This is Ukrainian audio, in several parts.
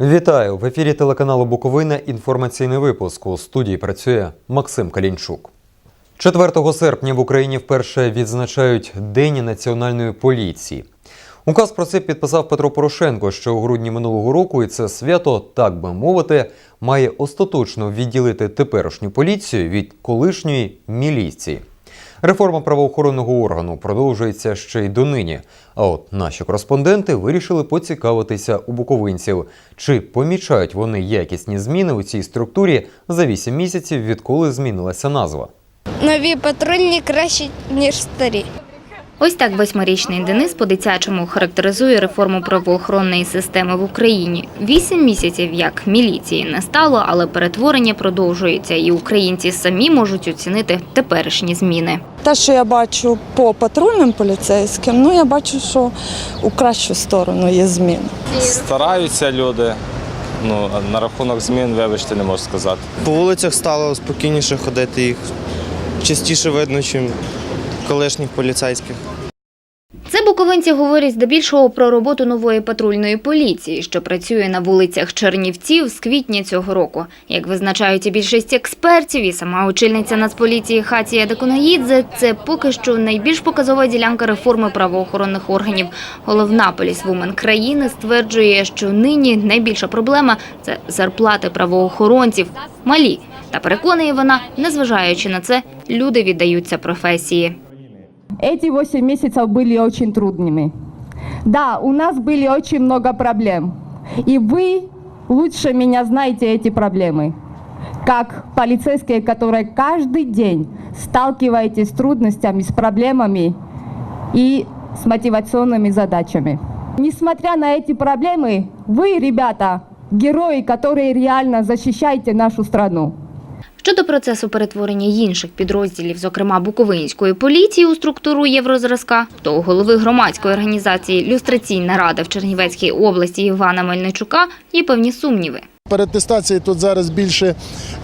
Вітаю в ефірі телеканалу Буковина. Інформаційний випуск у студії працює Максим Калінчук. 4 серпня в Україні вперше відзначають День національної поліції. Указ про це підписав Петро Порошенко ще у грудні минулого року, і це свято, так би мовити, має остаточно відділити теперішню поліцію від колишньої міліції. Реформа правоохоронного органу продовжується ще й донині. А от наші кореспонденти вирішили поцікавитися у буковинців, чи помічають вони якісні зміни у цій структурі за 8 місяців, відколи змінилася назва. Нові патрульні краще ніж старі. Ось так восьмирічний Денис по-дитячому характеризує реформу правоохоронної системи в Україні. Вісім місяців як міліції не стало, але перетворення продовжується, і українці самі можуть оцінити теперішні зміни. Те, що я бачу по патрульним поліцейським, ну я бачу, що у кращу сторону є зміни. Стараються люди. Ну, а на рахунок змін, вибачте, не можу сказати. По вулицях стало спокійніше ходити, їх частіше видно, ніж колишніх поліцейських. Буковинці говорять здебільшого про роботу нової патрульної поліції, що працює на вулицях Чернівців з квітня цього року. Як визначають і більшість експертів, і сама очільниця Нацполіції Хатія Декунаїдзе, це поки що найбільш показова ділянка реформи правоохоронних органів. Головна полісвумен країни стверджує, що нині найбільша проблема це зарплати правоохоронців малі. Та переконує вона, незважаючи на це, люди віддаються професії. Эти 8 месяцев были очень трудными. Да, у нас были очень много проблем. И вы лучше меня знаете эти проблемы. Как полицейские, которые каждый день сталкиваетесь с трудностями, с проблемами и с мотивационными задачами. Несмотря на эти проблемы, вы, ребята, герои, которые реально защищаете нашу страну. Щодо процесу перетворення інших підрозділів, зокрема Буковинської поліції у структуру Єврозразка, то у голови громадської організації Люстраційна рада в Чернівецькій області Івана Мельничука є певні сумніви. Перетестації тут зараз більше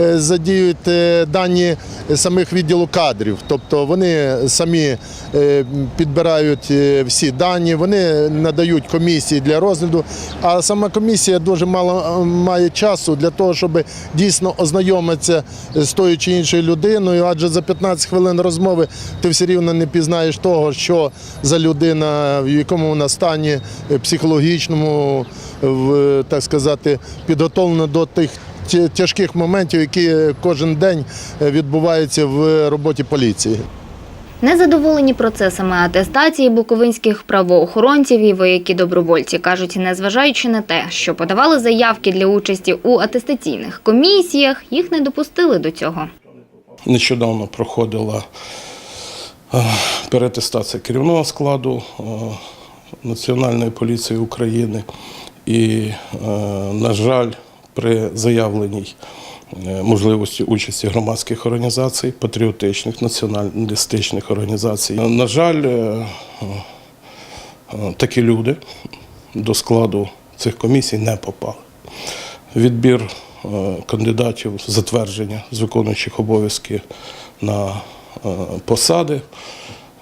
е, задіють е, дані самих відділу кадрів, тобто вони самі е, підбирають всі дані, вони надають комісії для розгляду. А сама комісія дуже мало має часу для того, щоб дійсно ознайомитися з тою чи іншою людиною, адже за 15 хвилин розмови ти все рівно не пізнаєш того, що за людина, в якому вона стані психологічному, так сказати, підготовлена до тих тяжких моментів, які кожен день е, відбуваються в роботі поліції. Незадоволені процесами атестації буковинських правоохоронців і вояки-добровольці кажуть, незважаючи на те, що подавали заявки для участі у атестаційних комісіях, їх не допустили до цього. Нещодавно проходила е, перетестація керівного складу е, Національної поліції України. І, е, на жаль, при заявленій е, можливості участі громадських організацій, патріотичних, націоналістичних організацій, на жаль, е, е, такі люди до складу цих комісій не попали. Відбір кандидатів, затвердження з виконуючих обов'язки на посади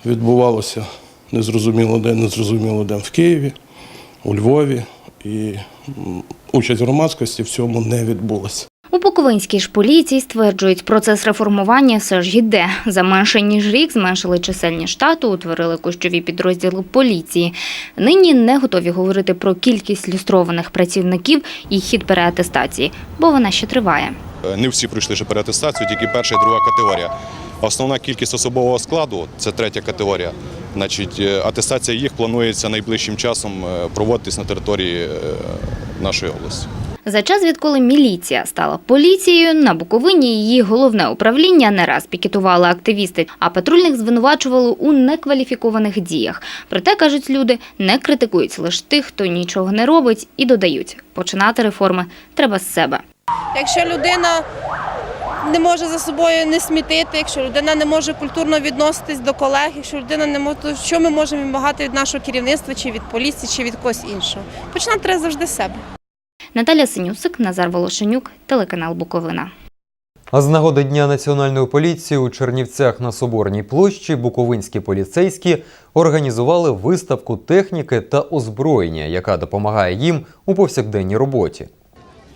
відбувалося незрозуміло де, незрозуміло де в Києві, у Львові. І участь громадськості в цьому не відбулася. У Буковинській ж поліції стверджують, процес реформування все ж йде. За менше ніж рік зменшили чисельні штати, утворили кущові підрозділи поліції. Нині не готові говорити про кількість люстрованих працівників і хід переатестації, бо вона ще триває. Не всі пройшли ще переатестацію, тільки перша і друга категорія. Основна кількість особового складу це третя категорія. Значить, е, атестація їх планується найближчим часом е, проводитись на території е, нашої області. За час, відколи міліція стала поліцією, на Буковині її головне управління не раз пікетували активісти, а патрульних звинувачували у некваліфікованих діях. Проте, кажуть люди, не критикують лише тих, хто нічого не робить, і додають, починати реформи треба з себе. Якщо людина не може за собою не смітити, якщо людина не може культурно відноситись до колег, якщо людина не може, то що ми можемо вимагати від нашого керівництва, чи від поліції, чи від когось іншого? Починати треба завжди з себе. Наталя Синюсик, Назар Волошенюк, телеканал Буковина. А з нагоди Дня національної поліції у Чернівцях на Соборній площі буковинські поліцейські організували виставку техніки та озброєння, яка допомагає їм у повсякденній роботі.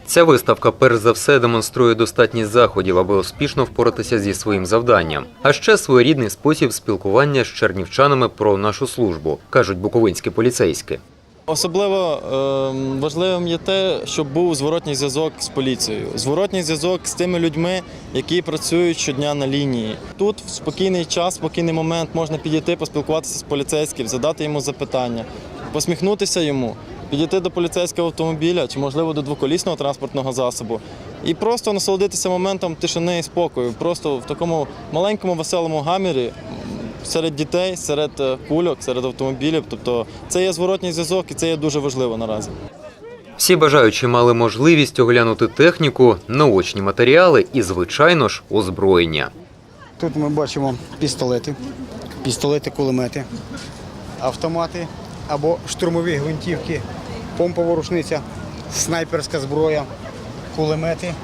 Ця виставка перш за все демонструє достатність заходів, аби успішно впоратися зі своїм завданням. А ще своєрідний спосіб спілкування з чернівчанами про нашу службу, кажуть буковинські поліцейські. Особливо е, важливим є те, щоб був зворотній зв'язок з поліцією, зворотній зв'язок з тими людьми, які працюють щодня на лінії. Тут в спокійний час, спокійний момент можна підійти, поспілкуватися з поліцейським, задати йому запитання, посміхнутися йому, підійти до поліцейського автомобіля чи, можливо, до двоколісного транспортного засобу і просто насолодитися моментом тишини і спокою. Просто в такому маленькому веселому гамірі серед дітей, серед е, кульок, серед автомобілів. Тобто це є зворотній зв'язок і це є дуже важливо наразі. Всі бажаючі мали можливість оглянути техніку, наочні матеріали і, звичайно ж, озброєння. Тут ми бачимо пістолети, пістолети, кулемети, автомати або штурмові гвинтівки, помпова рушниця, снайперська зброя, кулемети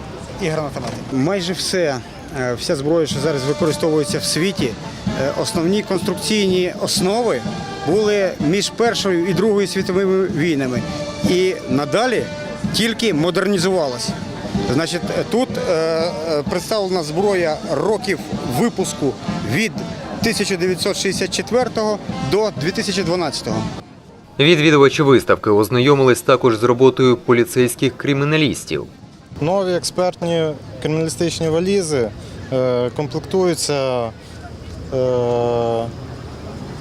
і гранатомети. Майже все, е, вся зброя, що зараз використовується в світі, е, основні конструкційні основи були між Першою і Другою світовими війнами. І надалі тільки модернізувалася. Значить, е, тут е, представлена зброя років випуску від 1964 до 2012. Відвідувачі виставки ознайомились також з роботою поліцейських криміналістів. Нові експертні криміналістичні валізи е, комплектуються, е,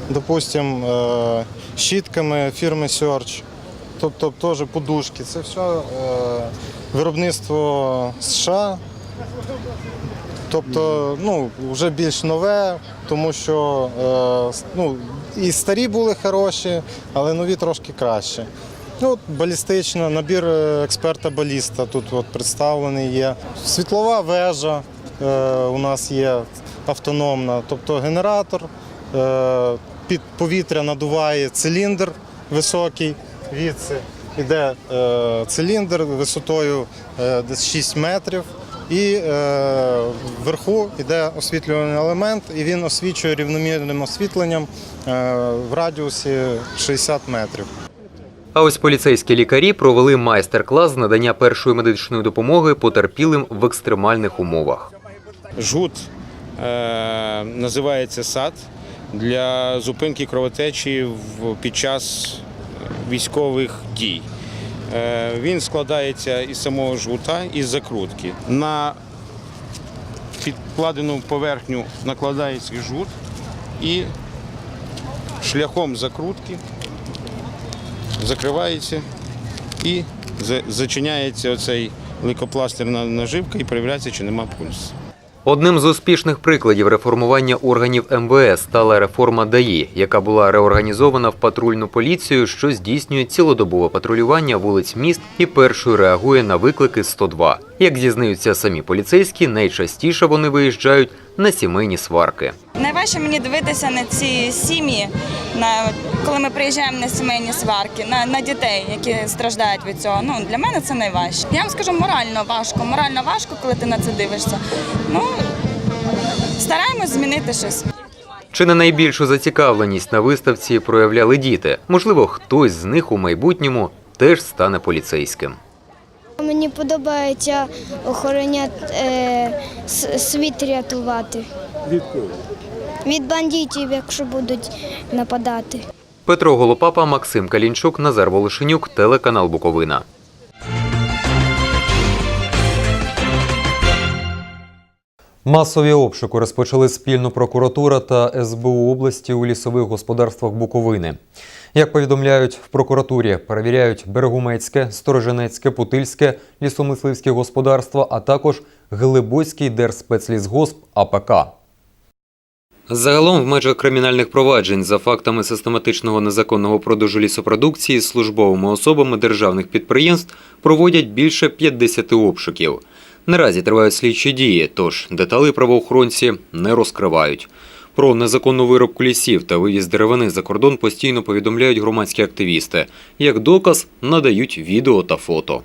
допустим, е, щітками фірми Search, тобто теж подушки. Це все виробництво США. Тобто, ну, вже більш нове, тому що е, ну, і старі були хороші, але нові трошки краще. Ну, балістична, набір е, експерта-баліста тут от представлений є. Світлова вежа е, у нас є автономна, тобто генератор, е, під повітря надуває циліндр високий, відси. Іде е, циліндр висотою е, десь 6 метрів. І е, вверху йде освітлювальний елемент, і він освічує рівномірним освітленням е, в радіусі 60 метрів. А ось поліцейські лікарі провели майстер-клас з надання першої медичної допомоги потерпілим в екстремальних умовах. Жгут е, називається САД для зупинки кровотечі в, під час військових дій. Е, він складається із самого жгута із закрутки. На підкладену поверхню накладається жгут і шляхом закрутки закривається і зачиняється оцей лейкопластерна наживка і перевіряється, чи нема пульсу. Одним з успішних прикладів реформування органів МВС стала реформа ДАІ, яка була реорганізована в патрульну поліцію, що здійснює цілодобове патрулювання вулиць міст і першою реагує на виклики 102. Як зізнаються самі поліцейські, найчастіше вони виїжджають на сімейні сварки. Найважче мені дивитися на ці сім'ї, на коли ми приїжджаємо на сімейні сварки, на, на дітей, які страждають від цього. Ну для мене це найважче. Я вам скажу, морально важко. Морально важко, коли ти на це дивишся. Ну стараємось змінити щось. Чи не найбільшу зацікавленість на виставці проявляли діти? Можливо, хтось з них у майбутньому теж стане поліцейським. Мені подобається охороняти е, світ рятувати. Від кого? Від бандитів, якщо будуть нападати. Петро Голопапа, Максим Калінчук, Назар Волошенюк, телеканал Буковина. Масові обшуки розпочали спільно прокуратура та СБУ області у лісових господарствах Буковини. Як повідомляють в прокуратурі, перевіряють Берегумецьке, Сторожинецьке, Путильське, лісомисливське господарство, а також Глибоцький Держспецлісгосп АПК. Загалом в межах кримінальних проваджень за фактами систематичного незаконного продажу лісопродукції з службовими особами державних підприємств проводять більше 50 обшуків. Наразі тривають слідчі дії, тож деталі правоохоронці не розкривають. Про незаконну виробку лісів та вивіз деревини за кордон постійно повідомляють громадські активісти. Як доказ надають відео та фото.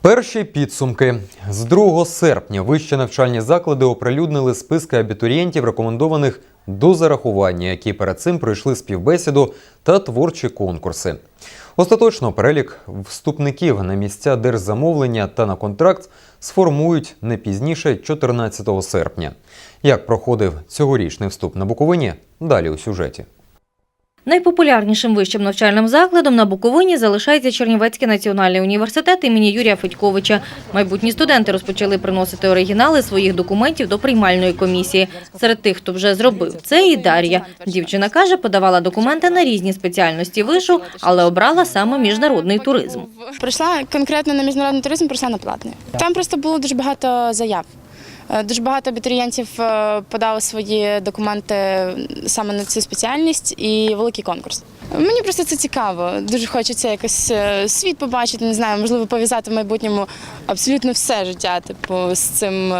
Перші підсумки з 2 серпня вищі навчальні заклади оприлюднили списки абітурієнтів, рекомендованих до зарахування, які перед цим пройшли співбесіду та творчі конкурси. Остаточно перелік вступників на місця держзамовлення та на контракт сформують не пізніше 14 серпня. Як проходив цьогорічний вступ на Буковині? Далі у сюжеті. Найпопулярнішим вищим навчальним закладом на Буковині залишається Чернівецький національний університет імені Юрія Федьковича. Майбутні студенти розпочали приносити оригінали своїх документів до приймальної комісії. Серед тих, хто вже зробив це, і Дар'я. Дівчина каже, подавала документи на різні спеціальності вишу, але обрала саме міжнародний туризм. Прийшла конкретно на міжнародний туризм, прийшла на платний. Там просто було дуже багато заяв. Е, Дуже багато абітурієнтів е, подали свої документи саме на цю спеціальність і великий конкурс. Мені просто це цікаво. Дуже хочеться якось е, світ побачити, не знаю, можливо, пов'язати в майбутньому абсолютно все життя, типу, з цим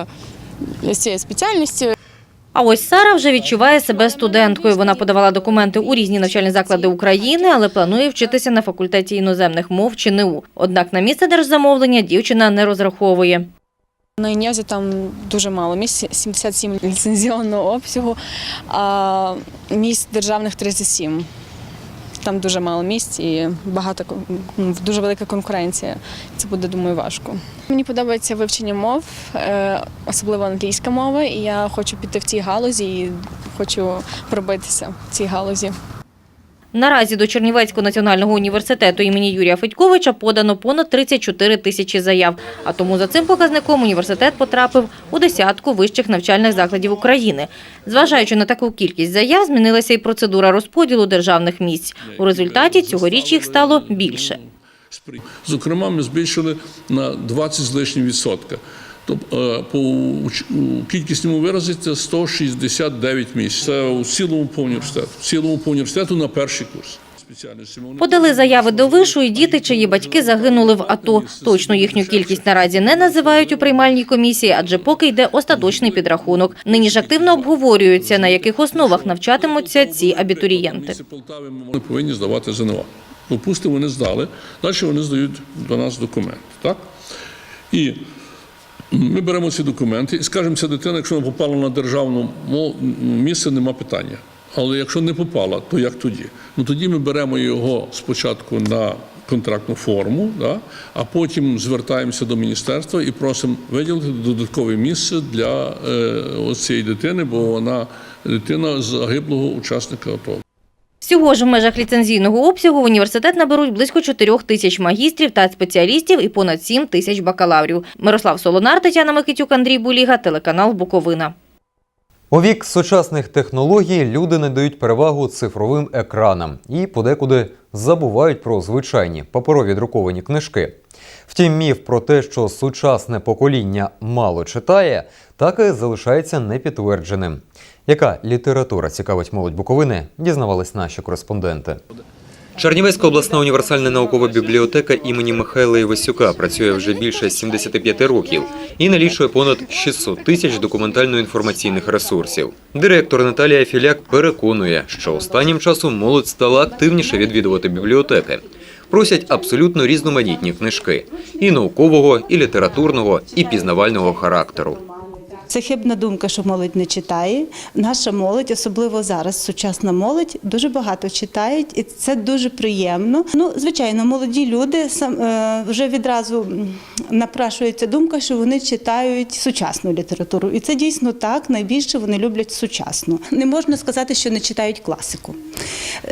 з цією спеціальністю. А ось Сара вже відчуває себе студенткою. Вона подавала документи у різні навчальні заклади України, але планує вчитися на факультеті іноземних мов чи НИУ. Однак на місце держзамовлення дівчина не розраховує. На ІНЕЗі там дуже мало місць, 77 ліцензіонного обсягу, а місць державних 37. Там дуже мало місць і багато кон- дуже велика конкуренція. Це буде, думаю, важко. Мені подобається вивчення мов, е, особливо англійська мова, і я хочу піти в цій галузі і хочу пробитися в цій галузі. Наразі до Чернівецького національного університету імені Юрія Федьковича подано понад 34 тисячі заяв. А тому за цим показником університет потрапив у десятку вищих навчальних закладів України. Зважаючи на таку кількість заяв, змінилася і процедура розподілу державних місць. У результаті цьогоріч їх стало більше. Зокрема, ми збільшили на 20 з лишнім відсотка. Тобто по кількісному виразі це 169 місць. Це у цілому по університету. В цілому по університету на перший курс. Подали заяви до вишу і діти, чиї батьки загинули в АТО. Точну їхню кількість наразі не називають у приймальній комісії, адже поки йде остаточний підрахунок. Нині ж активно обговорюється, на яких основах навчатимуться ці абітурієнти. Вони повинні здавати ЗНО. Допустимо, вони здали, далі вони здають до нас документ. Так? І ми беремо ці документи і скажемо, ця дитина, якщо вона попала на державне місце, нема питання. Але якщо не попала, то як тоді? Ну тоді ми беремо його спочатку на контрактну форму, да? а потім звертаємося до міністерства і просимо виділити додаткове місце для е, цієї дитини, бо вона дитина загиблого учасника АТО. Всього ж в межах ліцензійного обсягу в університет наберуть близько 4 тисяч магістрів та спеціалістів і понад 7 тисяч бакалаврів. Мирослав Солонар, Тетяна Микитюк, Андрій Буліга, телеканал Буковина. У вік сучасних технологій люди надають перевагу цифровим екранам і подекуди забувають про звичайні паперові друковані книжки. Втім, міф про те, що сучасне покоління мало читає, так і залишається непідтвердженим. Яка література цікавить молодь Буковини, дізнавались наші кореспонденти. Чернівецька обласна універсальна наукова бібліотека імені Михайла Івасюка працює вже більше 75 років і налічує понад 600 тисяч документально-інформаційних ресурсів. Директор Наталія Філяк переконує, що останнім часом молодь стала активніше відвідувати бібліотеки. Просять абсолютно різноманітні книжки і наукового, і літературного, і пізнавального характеру. Це хибна думка, що молодь не читає. Наша молодь, особливо зараз, сучасна молодь, дуже багато читають, і це дуже приємно. Ну, звичайно, молоді люди е, вже відразу напрашується думка, що вони читають сучасну літературу. І це дійсно так. Найбільше вони люблять сучасну. Не можна сказати, що не читають класику.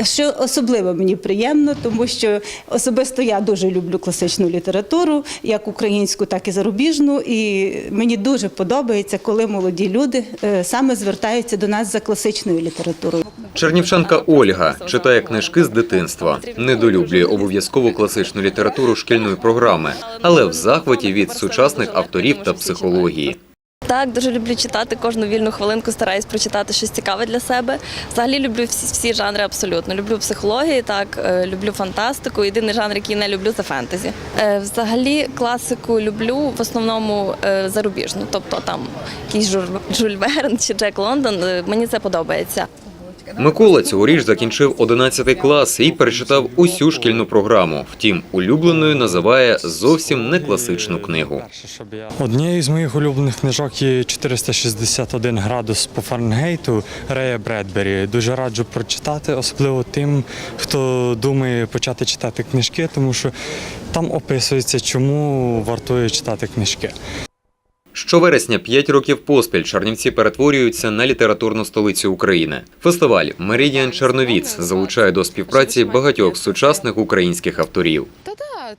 Що особливо мені приємно, тому що особисто я дуже люблю класичну літературу, як українську, так і зарубіжну. І мені дуже подобається, коли молоді люди е, саме звертаються до нас за класичною літературою. Чернівчанка Ольга читає книжки з дитинства, недолюблює обов'язкову класичну літературу шкільної програми, але в захваті від сучасних авторів та психології. Так, дуже люблю читати кожну вільну хвилинку, стараюсь прочитати щось цікаве для себе. Взагалі люблю всі, всі жанри абсолютно. Люблю психологію, так, е, люблю фантастику. Єдиний жанр, який не люблю, це фентезі. Е, Взагалі класику люблю в основному е, зарубіжну, тобто там якийсь Жюль Верн чи Джек Лондон. Мені це подобається. Микола цьогоріч закінчив 11 клас і перечитав усю шкільну програму. Втім, улюбленою називає зовсім не класичну книгу. Однією з моїх улюблених книжок є 461 градус по Фаренгейту Рея Бредбері. Дуже раджу прочитати, особливо тим, хто думає почати читати книжки, тому що там описується, чому вартує читати книжки. Щовересня 5 років поспіль Чернівці перетворюються на літературну столицю України. Фестиваль Меридіан Черновіц залучає до співпраці багатьох сучасних українських авторів.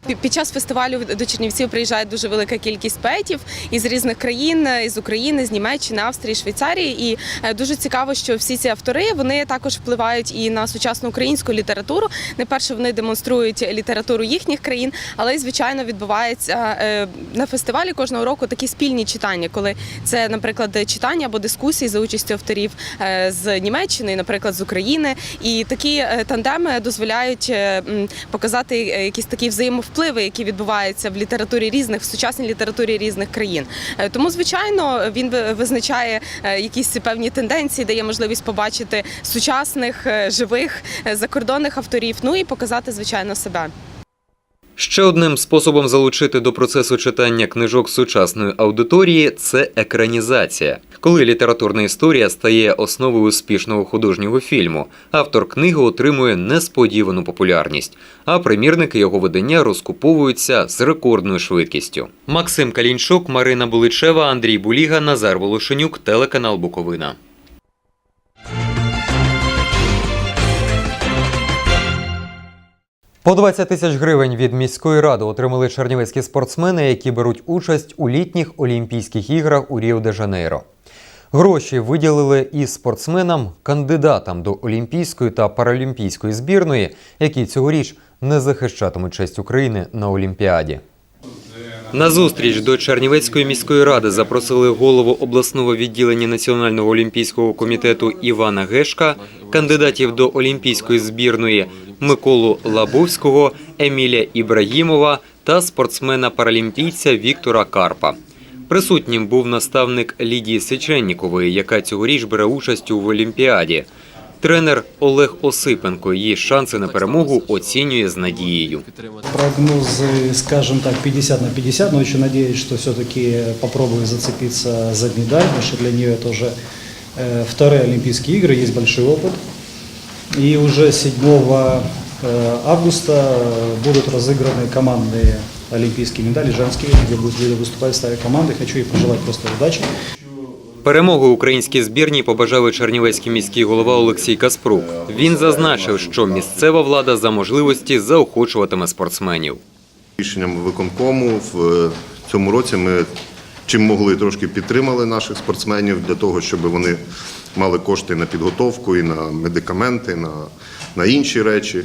Пі- Під час фестивалю до Чернівців приїжджає дуже велика кількість поетів із різних країн, із України, з Німеччини, Австрії, Швейцарії. І е, дуже цікаво, що всі ці автори вони також впливають і на сучасну українську літературу. Найперше вони демонструють літературу їхніх країн, але звичайно відбувається е, на фестивалі кожного року такі спільні читання, коли це, наприклад, читання або дискусії за участю авторів е, з Німеччини, наприклад, з України. І такі е, тандеми дозволяють е, показати е, якісь такі взаємовпливи, які відбуваються в літературі різних, в сучасній літературі різних країн. Е, Тому, звичайно, він ви- визначає е, якісь певні тенденції, дає можливість побачити сучасних, е, живих, закордонних авторів, ну і показати, звичайно, себе. Ще одним способом залучити до процесу читання книжок сучасної аудиторії це екранізація. Коли літературна історія стає основою успішного художнього фільму, автор книги отримує несподівану популярність, а примірники його видання розкуповуються з рекордною швидкістю. Максим Калінчук, Марина Буличева, Андрій Буліга, Назар Волошенюк, телеканал Буковина. По 20 тисяч гривень від міської ради отримали чернівецькі спортсмени, які беруть участь у літніх Олімпійських іграх у Ріо-де-Жанейро. Гроші виділили і спортсменам, кандидатам до Олімпійської та Паралімпійської збірної, які цьогоріч не захищатимуть честь України на Олімпіаді. На зустріч до Чернівецької міської ради запросили голову обласного відділення Національного олімпійського комітету Івана Гешка, кандидатів до олімпійської збірної Миколу Лабовського, Еміля Ібрагімова та спортсмена-паралімпійця Віктора Карпа. Присутнім був наставник Лідії Сеченнікової, яка цьогоріч бере участь у Олімпіаді. Тренер Олег Осипенко її шанси на перемогу оцінює з надією. Прогнозы, скажем так, 50 на 50, но еще надеюсь, что все-таки попробую зацепиться за медаль, потому что для нее это уже э, вторые Олимпийские игры, есть большой опыт. И уже 7 э, августа э, будут разыграны командные олимпийские медали, женские, где будут выступать в составе команды. Хочу ей пожелать просто удачи. Перемоги українській збірній побажали чернівецький міський голова Олексій Каспрук. Він зазначив, що місцева влада за можливості заохочуватиме спортсменів. Рішенням виконкому в е, цьому році ми чим могли трошки підтримали наших спортсменів для того, щоб вони мали кошти на підготовку і на медикаменти, на, на інші речі.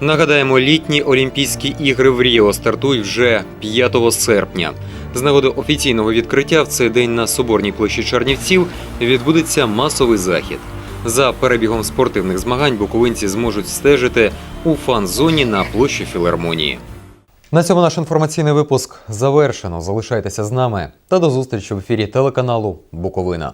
Нагадаємо, літні Олімпійські ігри в Ріо стартують вже 5 серпня. З нагоди офіційного відкриття в цей день на Соборній площі Чернівців відбудеться масовий захід. За перебігом спортивних змагань буковинці зможуть стежити у фан-зоні на площі філармонії. На цьому наш інформаційний випуск завершено. Залишайтеся з нами та до зустрічі в ефірі телеканалу Буковина.